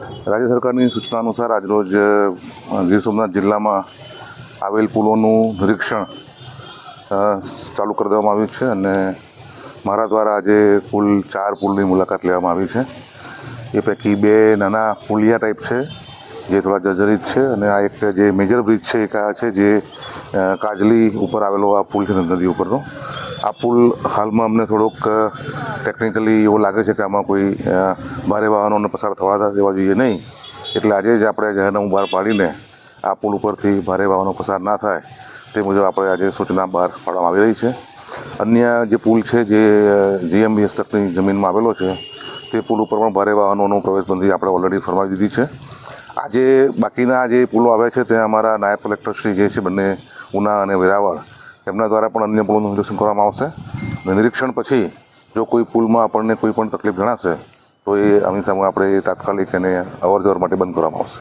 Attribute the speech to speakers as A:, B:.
A: રાજ્ય સરકારની સૂચના અનુસાર આજરોજ ગીર સોમનાથ જિલ્લામાં આવેલ પુલોનું નિરીક્ષણ ચાલુ કરી દેવામાં આવ્યું છે અને મારા દ્વારા આજે કુલ ચાર પુલની મુલાકાત લેવામાં આવી છે. એ પૈકી બે નાના પુલિયા ટાઈપ છે, જે થોડા જર્જરિત છે અને આ એક જે મેજર બ્રિજ છે એક આ છે, જે કાજલી ઉપર આવેલો આ પુલ છે નદી ઉપરનો. આ પુલ હાલમાં અમને થોડોક ટેકનિકલી એવું લાગે છે કે આમાં કોઈ ભારે વાહનોને પસાર થવા દેવા જોઈએ નહીં. એટલે આજે જ આપણે જાહેરનામું બહાર પાડીને આ પુલ ઉપરથી ભારે વાહનો પસાર ના થાય તે મુજબ આપણે આજે સૂચના બહાર પાડવામાં આવી રહી છે. અન્ય જે પુલ છે જે જીએમબી હસ્તકની જમીનમાં આવેલો છે, તે પુલ ઉપર પણ ભારે વાહનોનો પ્રવેશબંધી આપણે ઓલરેડી ફરમાવી દીધી છે. આજે બાકીના જે પુલો આવ્યા છે, ત્યાં અમારા નાયબ કલેક્ટરશ્રી જે છે, બંને ઉના અને વેરાવળ એમના દ્વારા પણ અન્ય પુલોનું નિરીક્ષણ કરવામાં આવશે. નિરીક્ષણ પછી જો કોઈ પુલમાં આપણને કોઈ પણ તકલીફ જણાશે, તો એ આમની સામે આપણે તાત્કાલિક એને અવર માટે બંધ કરવામાં આવશે.